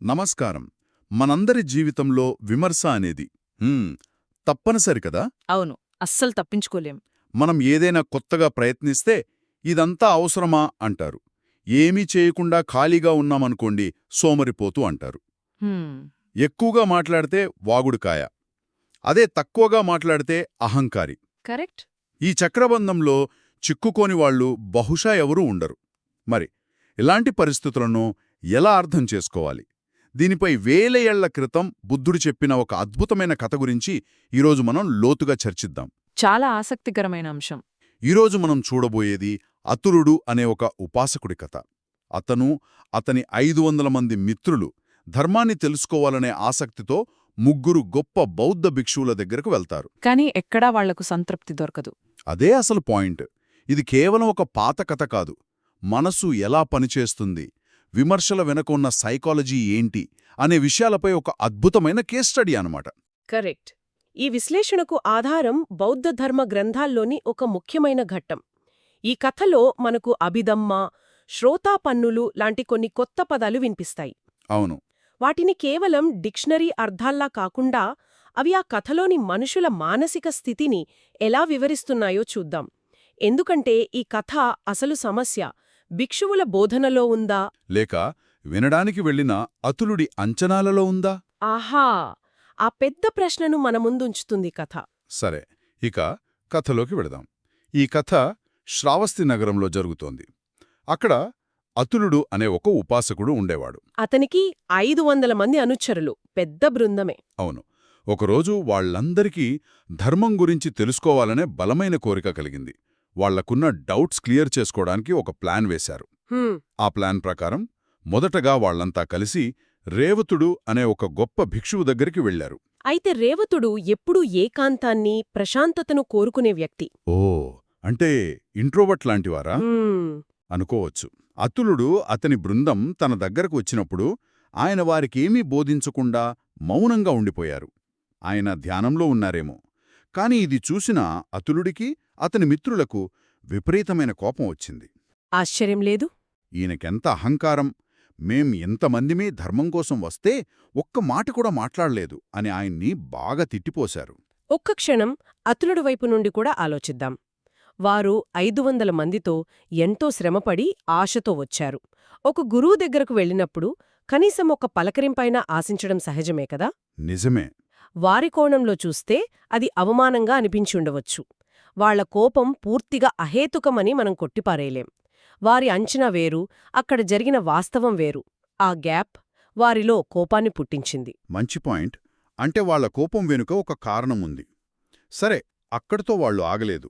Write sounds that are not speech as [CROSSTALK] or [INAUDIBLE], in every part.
నమస్కారం. మనందరి జీవితంలో విమర్శ అనేది తప్పనిసరి కదా? అవును. అస్సలు తప్పించుకోలేం. మనం ఏదైనా కొత్తగా ప్రయత్నిస్తే ఇదంతా అవసరమా అంటారు. ఏమీ చేయకుండా ఖాళీగా ఉన్నామనుకోండి సోమరిపోతూ అంటారు. ఎక్కువగా మాట్లాడితే వాగుడుకాయ. అదే తక్కువగా మాట్లాడితే అహంకారి. కరెక్ట్. ఈ చక్రబంధంలో చిక్కుకోని వాళ్ళు బహుశా ఎవరూ ఉండరు. మరి ఇలాంటి పరిస్థితులను ఎలా అర్థం చేసుకోవాలి? దీనిపై వేల ఏళ్ళ క్రితం బుద్ధుడు చెప్పిన ఒక అద్భుతమైన కథ గురించి ఈరోజు మనం లోతుగా చర్చిద్దాం. చాలా ఆసక్తికరమైన అంశం. ఈరోజు మనం చూడబోయేది అతులుడు అనే ఒక ఉపాసకుడి కథ. అతను అతని ఐదు వందల మంది మిత్రులు ధర్మాన్ని తెలుసుకోవాలనే ఆసక్తితో ముగ్గురు గొప్ప బౌద్ధ భిక్షువుల దగ్గరకు వెళ్తారు. కానీ ఎక్కడా వాళ్ళకు సంతృప్తి దొరకదు. అదే అసలు పాయింట్. ఇది కేవలం ఒక పాత కథ కాదు. మనసు ఎలా పనిచేస్తుంది? విమర్శల వెనక ఉన్న సైకాలజీ ఏంటి అనే విషయాలపై ఒక అద్భుతమైన కేస్ స్టడీ అన్నమాట. కరెక్ట్. ఈ విశ్లేషణకు ఆధారం బౌద్ధ ధర్మ గ్రంథాల్లోని ఒక ముఖ్యమైన ఘట్టం. ఈ కథలో మనకు అభిదమ్మ శ్రోతాపన్నులు లాంటి కొన్ని కొత్త పదాలు వినిపిస్తాయి. అవును. వాటిని కేవలం డిక్షనరీ అర్థాల్లా కాకుండా అవి ఆ కథలోని మనుషుల మానసిక స్థితిని ఎలా వివరిస్తున్నాయో చూద్దాం. ఎందుకంటే ఈ కథ అసలు సమస్య భిక్షువుల బోధనలో ఉందా? లేక వినడానికి వెళ్ళిన అతులుడి అంచనాలలో ఉందా? ఆహా! ఆ పెద్ద ప్రశ్నను మన ముందుంచుతుంది కథ. సరే ఇక కథలోకి వెళదాం. ఈ కథ శ్రావస్తి నగరంలో జరుగుతోంది. అక్కడ అతులుడు అనే ఒక ఉపాసకుడు ఉండేవాడు. అతనికి ఐదు వందల మంది అనుచరులు పెద్ద బృందమే. అవును. ఒకరోజు వాళ్ళందరికీ ధర్మం గురించి తెలుసుకోవాలనే బలమైన కోరిక కలిగింది. వాళ్ళకున్న డౌట్స్ క్లియర్ చేసుకోవడానికి ఒక ప్లాన్ వేశారు. ఆ ప్లాన్ ప్రకారం మొదటగా వాళ్ళంతా కలిసి రేవతుడు అనే ఒక గొప్ప భిక్షువు దగ్గరికి వెళ్ళారు అయితే రేవతుడు ఎప్పుడూ ఏకాంతాన్ని ప్రశాంతతను కోరుకునే వ్యక్తి. ఓ అంటే ఇంట్రోవర్ట్ లాంటివారా? అనుకోవచ్చు. అతులుడు అతని బృందం తన దగ్గరకు వచ్చినప్పుడు ఆయన వారికేమీ బోధించకుండా మౌనంగా ఉండిపోయారు. ఆయన ధ్యానంలో ఉన్నారేమో. కాని ఇది చూసిన అతులుడికి అతని మిత్రులకు విపరీతమైన కోపం వచ్చింది. ఆశ్చర్యం లేదు? ఈయనకెంత అహంకారం? మేం ఎంతమందిమే ధర్మం కోసం వస్తే ఒక్క మాట కూడా మాట్లాడలేదు అని ఆయన్ని బాగా తిట్టిపోశారు. ఒక్క క్షణం అతులుడు వైపు నుండి కూడా ఆలోచిద్దాం. వారు ఐదు వందల మందితో ఎంతో శ్రమపడి ఆశతో వచ్చారు. ఒక గురువు దగ్గరకు వెళ్ళినప్పుడు కనీసం ఒక పలకరింపైనా ఆశించడం సహజమే కదా? నిజమే. వారి కోణంలో చూస్తే అది అవమానంగా అనిపించుండవచ్చు. వాళ్ళ కోపం పూర్తిగా అహేతుకమని మనం కొట్టిపారేయలేం. వారి అంచనా వేరు అక్కడ జరిగిన వాస్తవం వేరు. ఆ గ్యాప్ వారిలో కోపాన్ని పుట్టించింది. మంచి పాయింట్. అంటే వాళ్ళ కోపం వెనుక ఒక కారణముంది. సరే అక్కడితో వాళ్ళు ఆగలేదు.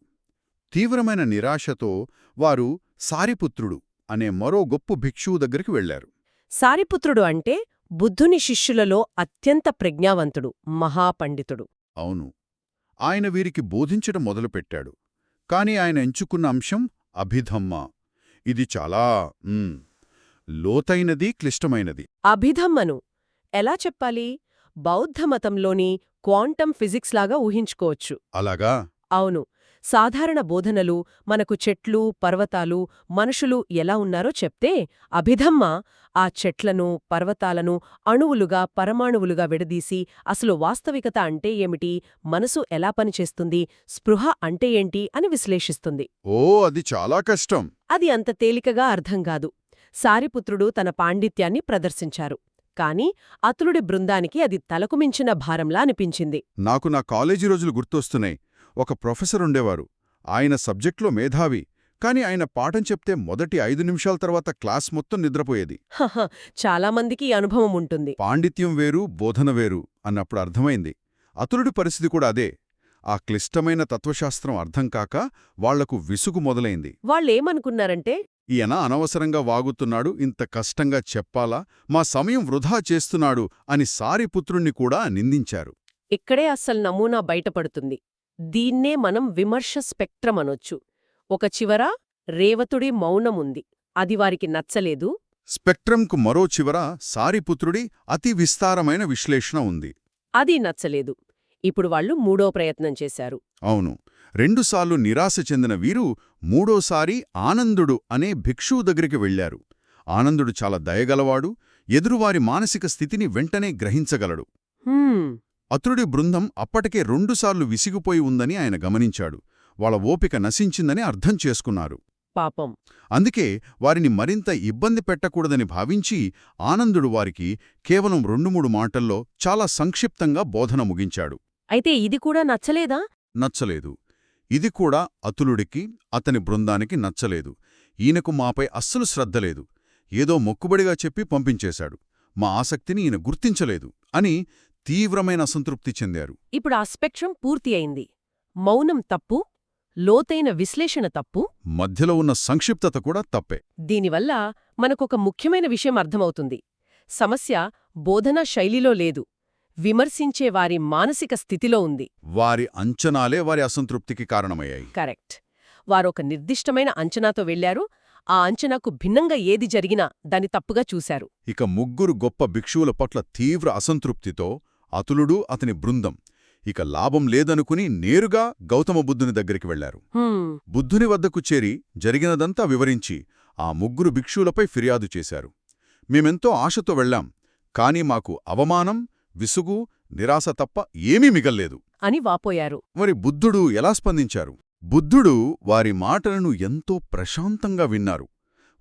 తీవ్రమైన నిరాశతో వారు సారిపుత్రుడు అనే మరో గొప్ప భిక్షువు దగ్గరికి వెళ్ళారు సారిపుత్రుడు అంటే బుద్ధుని శిష్యులలో అత్యంత ప్రజ్ఞావంతుడు మహాపండితుడు. అవును. ఆయన వీరికి బోధించడం మొదలుపెట్టాడు. కాని ఆయన ఎంచుకున్న అంశం అభిధమ్మ. ఇది చాలా లోతైనది క్లిష్టమైనది. అభిధమ్మను ఎలా చెప్పాలి? బౌద్ధమతంలోని క్వాంటం ఫిజిక్స్ లాగా ఊహించుకోవచ్చు. అలాగా? అవును. సాధారణ బోధనలు మనకు చెట్లు పర్వతాలు మనుషులు ఎలా ఉన్నారో చెప్తే అభిధమ్మ ఆ చెట్లను పర్వతాలను అణువులుగా పరమాణువులుగా విడదీసి అసలు వాస్తవికత అంటే ఏమిటి మనసు ఎలా పనిచేస్తుంది స్పృహ అంటే ఏంటి అని విశ్లేషిస్తుంది. ఓ అది చాలా కష్టం. అది అంత తేలికగా అర్థం కాదు. సారిపుత్రుడు తన పాండిత్యాన్ని ప్రదర్శించారు. కాని అతులుడి బృందానికి అది తలకు మించిన భారంలా అనిపించింది. నాకు నా కాలేజీ రోజులు గుర్తొస్తున్నాయి. ఒక ప్రొఫెసర్ ఉండేవారు. ఆయన సబ్జెక్ట్లో మేధావి కాని ఆయన పాఠం చెప్తే మొదటి ఐదు నిమిషాల తర్వాత క్లాస్ మొత్తం నిద్రపోయేది. హహ చాలామందికి ఈ అనుభవం ఉంటుంది. పాండిత్యం వేరు బోధన వేరు అన్నప్పుడు అర్థమైంది. అతులుడి పరిస్థితి కూడా అదే. ఆ క్లిష్టమైన తత్వశాస్త్రం అర్థం కాక వాళ్ళకు విసుగు మొదలైంది. వాళ్ళేమనుకున్నారంటే? ఈయన అనవసరంగా వాగుతున్నాడు ఇంత కష్టంగా చెప్పాలా మా సమయం వృధా చేస్తున్నాడు అని సారిపుత్రుణ్ణి కూడా నిందించారు. ఇక్కడే అస్సలు నమూనా బయటపడుతుంది. దీన్నే మనం విమర్శ స్పెక్ట్రం అనొచ్చు. ఒక చివర రేవతుడి మౌనముంది. అది వారికి నచ్చలేదు. స్పెక్ట్రంకు మరో చివర సారిపుత్రుడి అతి విస్తారమైన విశ్లేషణ ఉంది. అది నచ్చలేదు. ఇప్పుడు వాళ్ళు మూడో ప్రయత్నం చేశారు. అవును. రెండుసార్లు నిరాశ చెందిన వీరు మూడోసారి ఆనందుడు అనే భిక్షువు దగ్గరికి వెళ్ళారు ఆనందుడు చాలా దయగలవాడు ఎదురువారి మానసిక స్థితిని వెంటనే గ్రహించగలడు. హ్మ్, అతనుడి బృందం అప్పటికే రెండుసార్లు విసిగిపోయి ఉందని ఆయన గమనించాడు. వాళ్ళ ఓపిక నశించిందని అర్థం చేసుకున్నారు. పాపం. అందుకే వారిని మరింత ఇబ్బంది పెట్టకూడదని భావించి ఆనందుడు వారికి కేవలం రెండు మూడు మాటల్లో చాలా సంక్షిప్తంగా బోధన ముగించాడు. అయితే ఇది కూడా నచ్చలేదా? నచ్చలేదు. ఇది కూడా అతులుడికి అతని బృందానికి నచ్చలేదు. ఈయనకు మాపై అస్సలు శ్రద్ధలేదు ఏదో మొక్కుబడిగా చెప్పి పంపించేశాడు. మా ఆసక్తిని ఈయన గుర్తించలేదు అని తీవ్రమైన అసంతృప్తి చెందారు. ఇప్పుడు ఆ స్పెక్ట్రం పూర్తి అయింది. మౌనం తప్పు లోతైన విశ్లేషణ తప్పు. మధ్యలో ఉన్న సంక్షిప్తత కూడా తప్పే. దీనివల్ల మనకొక ముఖ్యమైన విషయం అర్థమవుతుంది. సమస్య బోధనా శైలిలో లేదు. విమర్శించే వారి మానసిక స్థితిలో ఉంది. వారి అంచనాలే వారి అసంతృప్తికి కారణమయ్యాయి. కరెక్ట్. వారొక నిర్దిష్టమైన అంచనాతో వెళ్ళారు ఆ అంచనాకు భిన్నంగా ఏది జరిగినా దాన్ని తప్పుగా చూశారు. ఇక ముగ్గురు గొప్ప భిక్షువుల పట్ల తీవ్ర అసంతృప్తితో అతులుడు అతని బృందం. ఇక లాభం లేదనుకుని నేరుగా గౌతమ బుద్ధుని దగ్గరికి వెళ్ళారు బుద్ధుని వద్దకు చేరి జరిగినదంతా వివరించి ఆ ముగ్గురు భిక్షువులపై ఫిర్యాదు చేశారు. మేమెంతో ఆశతో వెళ్ళాం కాని మాకు అవమానం విసుగు నిరాశ తప్ప ఏమీ మిగల్లేదు. అని వాపోయారు. మరి బుద్ధుడు ఎలా స్పందించారు? బుద్ధుడు వారి మాటలను ఎంతో ప్రశాంతంగా విన్నారు.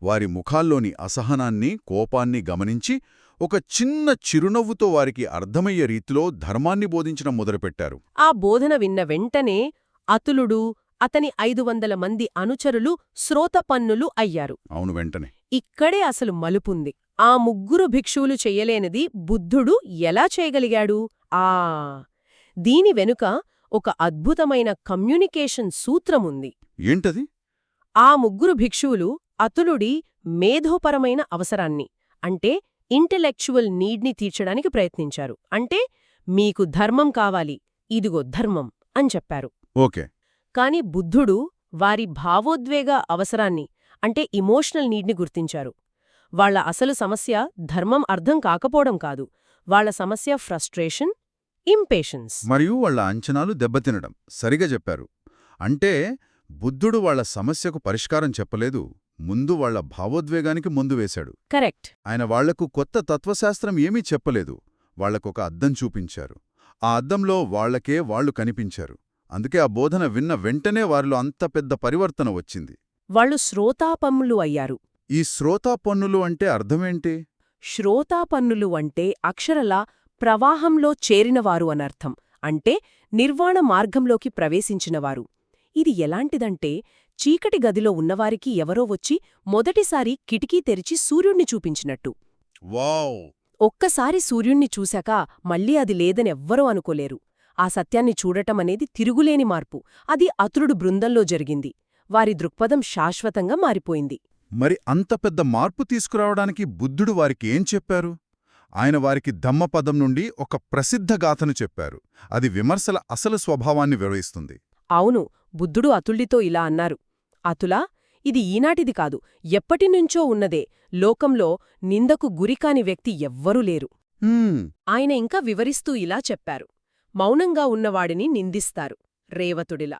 వారి ముఖాల్లోని అసహనాన్ని కోపాన్ని గమనించి ఒక చిన్న చిరునవ్వుతో వారికి అర్థమయ్యే రీతిలో ధర్మాన్ని బోధించడం మొదలుపెట్టారు. ఆ బోధన విన్న వెంటనే అతులుడు అతని ఐదు వందల మంది అనుచరులు శ్రోతపన్నులు అయ్యారు. అవును వెంటనే. ఇక్కడే అసలు మలుపుంది. ఆ ముగ్గురు భిక్షువులు చెయ్యలేనిది బుద్ధుడు ఎలా చేయగలిగాడు? ఆ! దీని వెనుక ఒక అద్భుతమైన కమ్యూనికేషన్ సూత్రముంది. ఏంటది? ఆ ముగ్గురు భిక్షువులు అతులుడి మేధోపరమైన అవసరాన్ని అంటే ఇంటెలెక్చువల్ నీడ్ని తీర్చడానికి ప్రయత్నించారు. అంటే మీకు ధర్మం కావాలి ఇదిగో ధర్మం అని చెప్పారు. ఓకే. కాని బుద్ధుడు వారి భావోద్వేగ అవసరాన్ని అంటే ఇమోషనల్ నీడ్ని గుర్తించారు. వాళ్ళ అసలు సమస్య ధర్మం అర్థం కాకపోవడం కాదు. వాళ్ళ సమస్య ఫ్రస్ట్రేషన్ ఇంపేషన్స్. మరియు వాళ్ళ అంచనాలు దెబ్బతినడం. సరిగా చెప్పారు. అంటే బుద్ధుడు వాళ్ళ సమస్యకు పరిష్కారం చెప్పలేదు ముందు వాళ్ళ భావోద్వేగానికి ముందు వేశాడు. కరెక్ట్. ఆయన వాళ్ళకు కొత్త తత్వశాస్త్రం ఏమీ చెప్పలేదు వాళ్ళకొక అద్దం చూపించారు. ఆ అద్దంలో వాళ్ళకే వాళ్ళు కనిపించారు. అందుకే ఆ బోధన విన్న వెంటనే వారిలో అంత పెద్ద పరివర్తన వచ్చింది. వాళ్ళు శ్రోతాపమ్ములు అయ్యారు. ఈ శ్రోతా పన్నులు అంటే అర్థమేంటి? శ్రోతాపన్నులు అంటే అక్షరలా ప్రవాహంలో చేరినవారు అనర్థం అంటే నిర్వాణ మార్గంలోకి ప్రవేశించినవారు. ఇది ఎలాంటిదంటే చీకటి గదిలో ఉన్నవారికి ఎవరో వచ్చి మొదటిసారి కిటికీ తెరిచి సూర్యుణ్ణి చూపించినట్టు. వావ్! ఒక్కసారి సూర్యుణ్ణి చూశాక మళ్ళీ అది లేదని ఎవ్వరూ అనుకోలేరు. ఆ సత్యాన్ని చూడటం అనేది తిరుగులేని మార్పు. అది అతురుడు బృందంలో జరిగింది. వారి దృక్పథం శాశ్వతంగా మారిపోయింది. మరి అంత పెద్ద మార్పు తీసుకురావడానికి బుద్ధుడు వారికి ఏం చెప్పారు? ఆయన వారికి ధమ్మపదం నుండి ఒక ప్రసిద్ధ గాథను చెప్పారు. అది విమర్శల అసలు స్వభావాన్ని వివరిస్తుంది. అవును. బుద్ధుడు అతుల్డితో ఇలా అన్నారు అతులా ఇది ఈనాటిది కాదు ఎప్పటినుంచో ఉన్నదే లోకంలో నిందకు గురికాని వ్యక్తి ఎవ్వరూ లేరు. "హ్మ్, ఆయన ఇంకా వివరిస్తూ ఇలా చెప్పారు మౌనంగా ఉన్నవాడిని నిందిస్తారు రేవతుడిలా.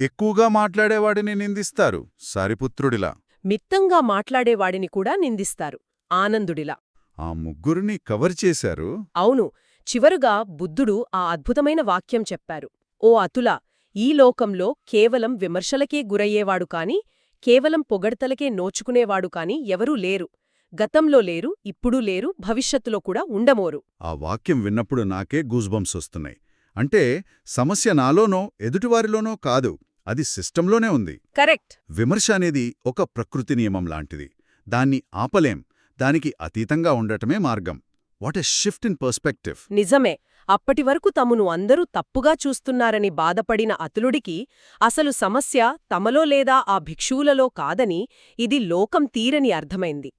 ఎక్కువగా మాట్లాడేవాడిని నిందిస్తారు సారిపుత్రుడిలా. మిత్తంగా మాట్లాడేవాడిని కూడా నిందిస్తారు ఆనందుడిలా. ఆ ముగ్గురిని కవర్ చేశారు? అవును చివరుగా బుద్ధుడు ఆ అద్భుతమైన వాక్యం చెప్పారు ఓ అతులా ఈ లోకంలో కేవలం విమర్శలకే గురయ్యేవాడు కాని కేవలం పొగడ్తలకే నోచుకునేవాడు కాని ఎవరూ లేరు. గతంలో లేరు ఇప్పుడు లేరు భవిష్యత్తులో కూడా ఉండమోరు. ఆ వాక్యం విన్నప్పుడు నాకే గూజ్బంప్స్ వస్తున్నాయి. అంటే సమస్య నాలోనో ఎదుటివారిలోనో కాదు అది సిస్టంలోనే ఉంది. కరెక్ట్. విమర్శ అనేది ఒక ప్రకృతి నియమం లాంటిది. దాన్ని ఆపలేం దానికి అతీతంగా ఉండటమే మార్గం. What a shift in perspective. నిజమే. అప్పటివరకు తమను అందరూ తప్పుగా చూస్తున్నారని బాధపడిన అతులుడికి అసలు సమస్య తమలో లేదా ఆ భిక్షువులలో కాదని ఇది లోకం తీరని అర్థమైంది.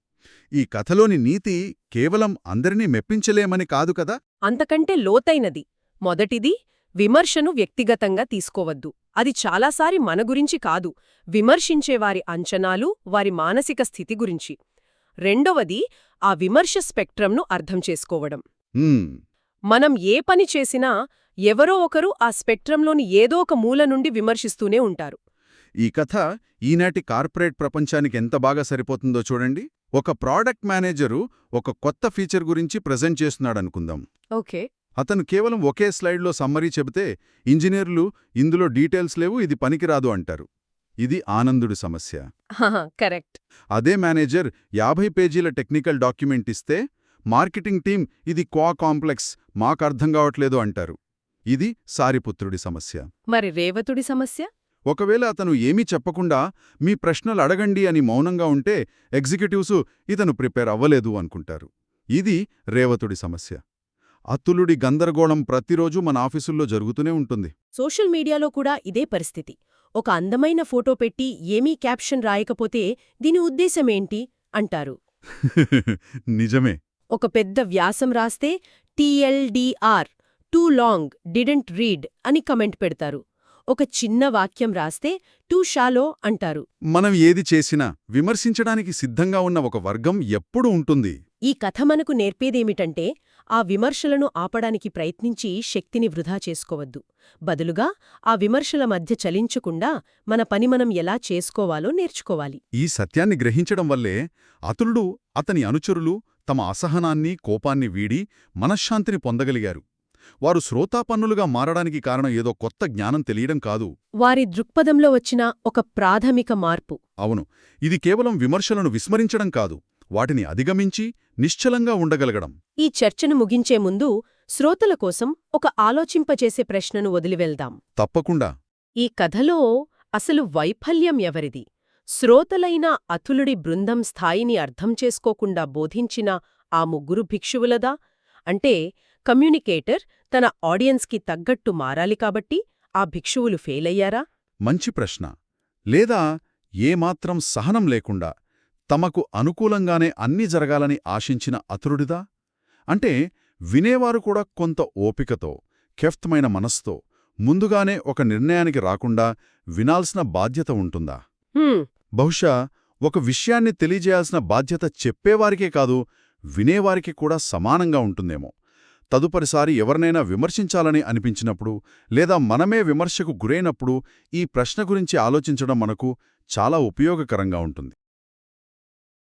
ఈ కథలోని నీతి కేవలం అందరినీ మెప్పించలేమని కాదు కదా? అంతకంటే లోతైనది. మొదటిది విమర్శను వ్యక్తిగతంగా తీసుకోవద్దు. అది చాలాసారి మన గురించి కాదు విమర్శించేవారి అంచనాలు వారి మానసిక స్థితి గురించి. రెండవది ఆ విమర్శ స్పెక్ట్రంను అర్థం చేసుకోవడం. మనం ఏ పని చేసినా ఎవరో ఒకరు ఆ స్పెక్ట్రంలోని ఏదో ఒక మూల నుండి విమర్శిస్తూనే ఉంటారు. ఈ కథ ఈనాటి కార్పొరేట్ ప్రపంచానికి ఎంత బాగా సరిపోతుందో చూడండి. ఒక ప్రోడక్ట్ మేనేజరు ఒక కొత్త ఫీచర్ గురించి ప్రజెంట్ చేస్తున్నాడనుకుందాం. ఓకే. అతను కేవలం ఒకే స్లైడ్లో సమ్మరీ చెబితే ఇంజనీర్లు ఇందులో డీటెయిల్స్ లేవు ఇది పనికిరాదు అంటారు. ఇది ఆనందుడి సమస్య. కరెక్ట్. అదే మేనేజర్ యాభై పేజీల టెక్నికల్ డాక్యుమెంట్ ఇస్తే మార్కెటింగ్ టీం ఇది క్వా కాంప్లెక్స్ మాకు అర్థం కావట్లేదు అంటారు. ఇది సారిపుత్రుడి సమస్య. మరి రేవతుడి సమస్య? ఒకవేళ అతను ఏమీ చెప్పకుండా మీ ప్రశ్నలు అడగండి అని మౌనంగా ఉంటే ఎగ్జిక్యూటివ్సు ఇతను ప్రిపేర్ అవ్వలేదు అనుకుంటారు. ఇది రేవతుడి సమస్య. అతులుడి గందరగోళం ప్రతిరోజు మన ఆఫీసుల్లో జరుగుతూనే ఉంటుంది. సోషల్ మీడియాలో కూడా ఇదే పరిస్థితి. ఒక అందమైన ఫోటో పెట్టి ఏమీ క్యాప్షన్ రాయకపోతే దీని ఉద్దేశమేంటి అంటారు. [LAUGHS] నిజమే. ఒక పెద్ద వ్యాసం రాస్తే TLDR too long didn't read అని కమెంట్ పెడతారు. ఒక చిన్న వాక్యం రాస్తే టూ షాలో అంటారు. మనం ఏది చేసినా విమర్శించడానికి సిద్ధంగా ఉన్న ఒక వర్గం ఎప్పుడూ ఉంటుంది? ఈ కథ మనకు నేర్పేదేమిటంటే ఆ విమర్శలను ఆపడానికి ప్రయత్నించి శక్తిని వృధా చేసుకోవద్దు. బదులుగా ఆ విమర్శల మధ్య చలించకుండా మన పని మనం ఎలా చేసుకోవాలో నేర్చుకోవాలి. ఈ సత్యాన్ని గ్రహించడం వల్లే అతులుడు అతని అనుచరులు తమ అసహనాన్ని కోపాన్ని వీడి మనశ్శాంతిని పొందగలిగారు. వారు శ్రోతాపన్నులుగా మారడానికి కారణం ఏదో కొత్త జ్ఞానం తెలియడం కాదు. వారి దృక్పథంలో వచ్చిన ఒక ప్రాథమిక మార్పు. అవును ఇది కేవలం విమర్శలను విస్మరించడం కాదు వాటిని అధిగమించి నిశ్చలంగా ఉండగలగడం. ఈ చర్చను ముగించే ముందు శ్రోతల కోసం ఒక ఆలోచింపచేసే ప్రశ్నను వదిలివెళ్దాం. తప్పకుండా. ఈ కథలో అసలు వైఫల్యం ఎవరిది? శ్రోతలైన అతులుడి బృందం స్థాయిని అర్థం చేసుకోకుండా బోధించిన ఆ ముగ్గురు భిక్షువులదా? అంటే కమ్యూనికేటర్ తన ఆడియన్స్కి తగ్గట్టు మారాలి కాబట్టి ఆ భిక్షువులు ఫెయిలయ్యారా? మంచి ప్రశ్న. లేదా ఏమాత్రం సహనం లేకుండా తమకు అనుకూలంగానే అన్నీ జరగాలని ఆశించిన అతురుడిదా అంటే వినేవారు కూడా కొంత ఓపికతో కెఫ్తమైన మనస్తో ముందుగానే ఒక నిర్ణయానికి రాకుండా వినాల్సిన బాధ్యత ఉంటుందా? బహుశా ఒక విషయాన్ని తెలియజేయాల్సిన బాధ్యత చెప్పేవారికే కాదు వినేవారికి కూడా సమానంగా ఉంటుందేమో. తదుపరిసారి ఎవరినైనా విమర్శించాలని అనిపించినప్పుడు లేదా మనమే విమర్శకు గురైనప్పుడు ఈ ప్రశ్న గురించి ఆలోచించడం మనకు చాలా ఉపయోగకరంగా ఉంటుంది.